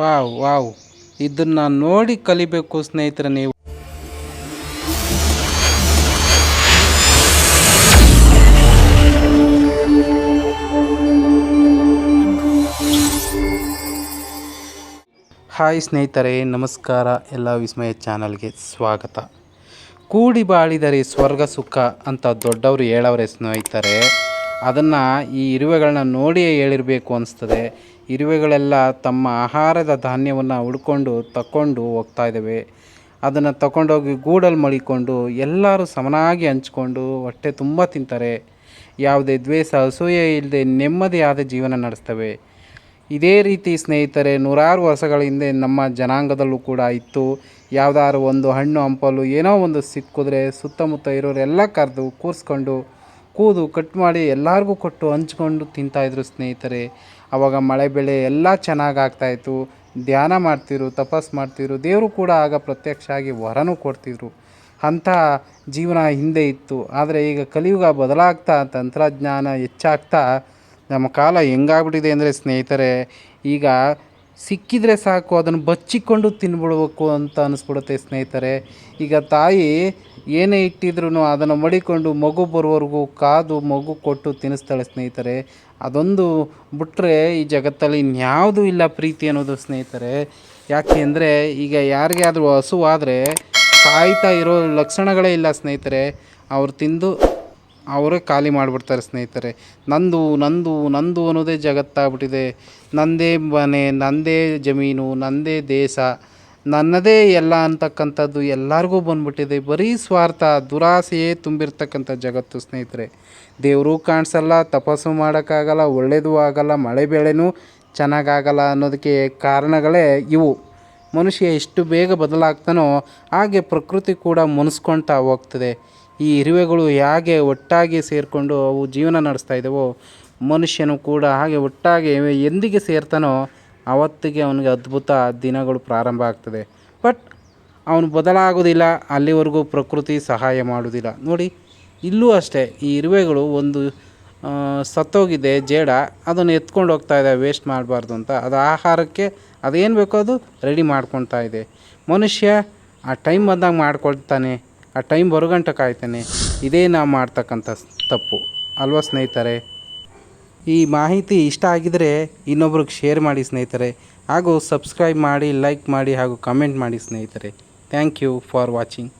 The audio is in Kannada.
Wow wow. ಇದನ್ನು ನೋಡಿ ಕಲಿಬೇಕು ಸ್ನೇಹಿತರೆ ನೀವು. ಹಾಯ್ ಸ್ನೇಹಿತರೆ, ನಮಸ್ಕಾರ. ಎಲ್ಲ ವಿಸ್ಮಯ ಚಾನಲ್ಗೆ ಸ್ವಾಗತ. ಕೂಡಿ ಬಾಳಿದರೆ ಸ್ವರ್ಗ ಸುಖ ಅಂತ ದೊಡ್ಡವರು ಹೇಳವರೆ ಸ್ನೇಹಿತರೆ. ಅದನ್ನು ಈ ಇರುವೆಗಳನ್ನ ನೋಡಿಯೇ ಹೇಳಿರಬೇಕು ಅನಿಸ್ತದೆ. ಇರುವೆಗಳೆಲ್ಲ ತಮ್ಮ ಆಹಾರದ ಧಾನ್ಯವನ್ನು ಹುಡ್ಕೊಂಡು ತಕ್ಕೊಂಡು ಹೋಗ್ತಾ ಇದ್ದಾವೆ ಅದನ್ನು ತಗೊಂಡೋಗಿ ಗೂಡಲ್ಲಿ ಮಡಿಕೊಂಡು ಎಲ್ಲರೂ ಸಮನಾಗಿ ಹಂಚ್ಕೊಂಡು ಹೊಟ್ಟೆ ತುಂಬ ತಿಂತಾರೆ. ಯಾವುದೇ ದ್ವೇಷ, ಅಸೂಯೆ ಇಲ್ಲದೆ ನೆಮ್ಮದಿಯಾದ ಜೀವನ ನಡೆಸ್ತವೆ. ಇದೇ ರೀತಿ ಸ್ನೇಹಿತರೆ, ನೂರಾರು ವರ್ಷಗಳ ಹಿಂದೆ ನಮ್ಮ ಜನಾಂಗದಲ್ಲೂ ಕೂಡ ಇತ್ತು. ಯಾವುದಾದ್ರು ಒಂದು ಹಣ್ಣು, ಹಂಪಲು, ಏನೋ ಒಂದು ಸಿಕ್ಕಿದ್ರೆ ಸುತ್ತಮುತ್ತ ಇರೋರೆಲ್ಲ ಕರೆದು ಕೂರಿಸ್ಕೊಂಡು ಕೂದು ಕಟ್ ಮಾಡಿ ಎಲ್ಲರಿಗೂ ಕೊಟ್ಟು ಹಂಚ್ಕೊಂಡು ತಿಂತಾಯಿದ್ರು ಸ್ನೇಹಿತರೆ. ಆವಾಗ ಮಳೆ ಬೆಳೆ ಎಲ್ಲ ಚೆನ್ನಾಗಿ ಆಗ್ತಾಯಿತ್ತು ಧ್ಯಾನ ಮಾಡ್ತಿದ್ರು, ತಪಸ್ ಮಾಡ್ತಿದ್ರು. ದೇವರು ಕೂಡ ಆಗ ಪ್ರತ್ಯಕ್ಷ ಆಗಿ ವರನೂ ಕೊಡ್ತಿದ್ರು. ಅಂಥ ಜೀವನ ಹಿಂದೆ ಇತ್ತು. ಆದರೆ ಈಗ ಕಲಿಯುಗ ಬದಲಾಗ್ತಾ, ತಂತ್ರಜ್ಞಾನ ಹೆಚ್ಚಾಗ್ತಾ, ನಮ್ಮ ಕಾಲ ಹೆಂಗಾಗ್ಬಿಟ್ಟಿದೆ ಅಂದರೆ ಸ್ನೇಹಿತರೆ, ಈಗ ಸಿಕ್ಕಿದರೆ ಸಾಕು, ಅದನ್ನು ಬಚ್ಚಿಕೊಂಡು ತಿನ್ಬಿಡ್ಬೇಕು ಅಂತ ಅನಿಸ್ಬಿಡುತ್ತೆ ಸ್ನೇಹಿತರೆ. ಈಗ ತಾಯಿ ಏನೇ ಇಟ್ಟಿದ್ರು ಅದನ್ನು ಮಡಿಕೊಂಡು ಮಗು ಬರೋವರೆಗೂ ಕಾದು ಮಗು ಕೊಟ್ಟು ತಿನ್ನಿಸ್ತಾಳೆ ಸ್ನೇಹಿತರೆ. ಅದೊಂದು ಬಿಟ್ಟರೆ ಈ ಜಗತ್ತಲ್ಲಿ ಇನ್ಯಾವುದೂ ಇಲ್ಲ ಪ್ರೀತಿ ಅನ್ನೋದು ಸ್ನೇಹಿತರೆ. ಯಾಕೆ ಅಂದರೆ ಈಗ ಯಾರಿಗೆ ಆದರೂ ಹಸುವಾದರೆ ಕಾಯ್ತಾ ಇರೋ ಲಕ್ಷಣಗಳೇ ಇಲ್ಲ ಸ್ನೇಹಿತರೆ. ಅವ್ರು ತಿಂದು ಅವರೇ ಖಾಲಿ ಮಾಡಿಬಿಡ್ತಾರೆ ಸ್ನೇಹಿತರೆ. ನಂದು ನಂದು ನಂದು ಅನ್ನೋದೇ ಜಗತ್ತಾಗ್ಬಿಟ್ಟಿದೆ. ನಂದೇ ಮನೆ, ನಂದೇ ಜಮೀನು, ನಂದೇ ದೇಶ, ನನ್ನದೇ ಎಲ್ಲ ಅಂತಕ್ಕಂಥದ್ದು ಎಲ್ಲರಿಗೂ ಬಂದ್ಬಿಟ್ಟಿದೆ. ಬರೀ ಸ್ವಾರ್ಥ, ದುರಾಸೆಯೇ ತುಂಬಿರ್ತಕ್ಕಂಥ ಜಗತ್ತು ಸ್ನೇಹಿತರೆ. ದೇವರೂ ಕಾಣಿಸಲ್ಲ, ತಪಸ್ಸು ಮಾಡೋಕ್ಕಾಗಲ್ಲ ಒಳ್ಳೆಯದು ಆಗಲ್ಲ, ಮಳೆ ಬೆಳೆನೂ ಚೆನ್ನಾಗಾಗಲ್ಲ ಅನ್ನೋದಕ್ಕೆ ಕಾರಣಗಳೇ ಇವು. ಮನುಷ್ಯ ಎಷ್ಟು ಬೇಗ ಬದಲಾಗ್ತಾನೋ ಹಾಗೆ ಪ್ರಕೃತಿ ಕೂಡ ಮುನಿಸ್ಕೊಳ್ತಾ ಹೋಗ್ತದೆ. ಈ ಇರುವೆಗಳು ಹೇಗೆ ಒಟ್ಟಾಗಿ ಸೇರಿಕೊಂಡು ಅವು ಜೀವನ ನಡೆಸ್ತಾ ಇದ್ದಾವೋ, ಮನುಷ್ಯನು ಕೂಡ ಹಾಗೆ ಒಟ್ಟಾಗಿ ಎಂದಿಗೆ ಸೇರ್ತಾನೋ ಅವತ್ತಿಗೆ ಅವನಿಗೆ ಅದ್ಭುತ ದಿನಗಳು ಪ್ರಾರಂಭ ಆಗ್ತದೆ. ಬಟ್ ಅವನು ಬದಲಾಗೋದಿಲ್ಲ ಅಲ್ಲಿವರೆಗೂ ಪ್ರಕೃತಿ ಸಹಾಯ ಮಾಡೋದಿಲ್ಲ ನೋಡಿ, ಇಲ್ಲೂ ಅಷ್ಟೇ ಈ ಇರುವೆಗಳು ಒಂದು ಸತ್ತೋಗಿದೆ, ಜೇಡ, ಅದನ್ನು ಎತ್ಕೊಂಡು ಹೋಗ್ತಾ ಇದೆ, ವೇಸ್ಟ್ ಮಾಡಬಾರ್ದು ಅಂತ. ಅದು ಆಹಾರಕ್ಕೆ ಅದೇನು ಬೇಕೋ ಅದು ರೆಡಿ ಮಾಡ್ಕೊಳ್ತಾ ಇದೆ. ಮನುಷ್ಯ ಆ ಟೈಮ್ ಬಂದಾಗ ಮಾಡ್ಕೊಳ್ತಾನೆ ಆ ಟೈಮ್ ಬರೋಗಂಟ ಕಾಯ್ತಾನೆ. ಇದೇ ನಾವು ಮಾಡ್ತಕ್ಕಂಥ ತಪ್ಪು. ಅಲ್ವಾ ಸ್ನೇಹಿತರೆ? ಈ ಮಾಹಿತಿ ಇಷ್ಟ ಆಗಿದರೆ ಇನ್ನೊಬ್ರಿಗೆ ಶೇರ್ ಮಾಡಿ ಸ್ನೇಹಿತರೆ. ಹಾಗೂ ಸಬ್ಸ್ಕ್ರೈಬ್ ಮಾಡಿ, ಲೈಕ್ ಮಾಡಿ ಹಾಗೂ ಕಮೆಂಟ್ ಮಾಡಿ ಸ್ನೇಹಿತರೆ. Thank you for watching.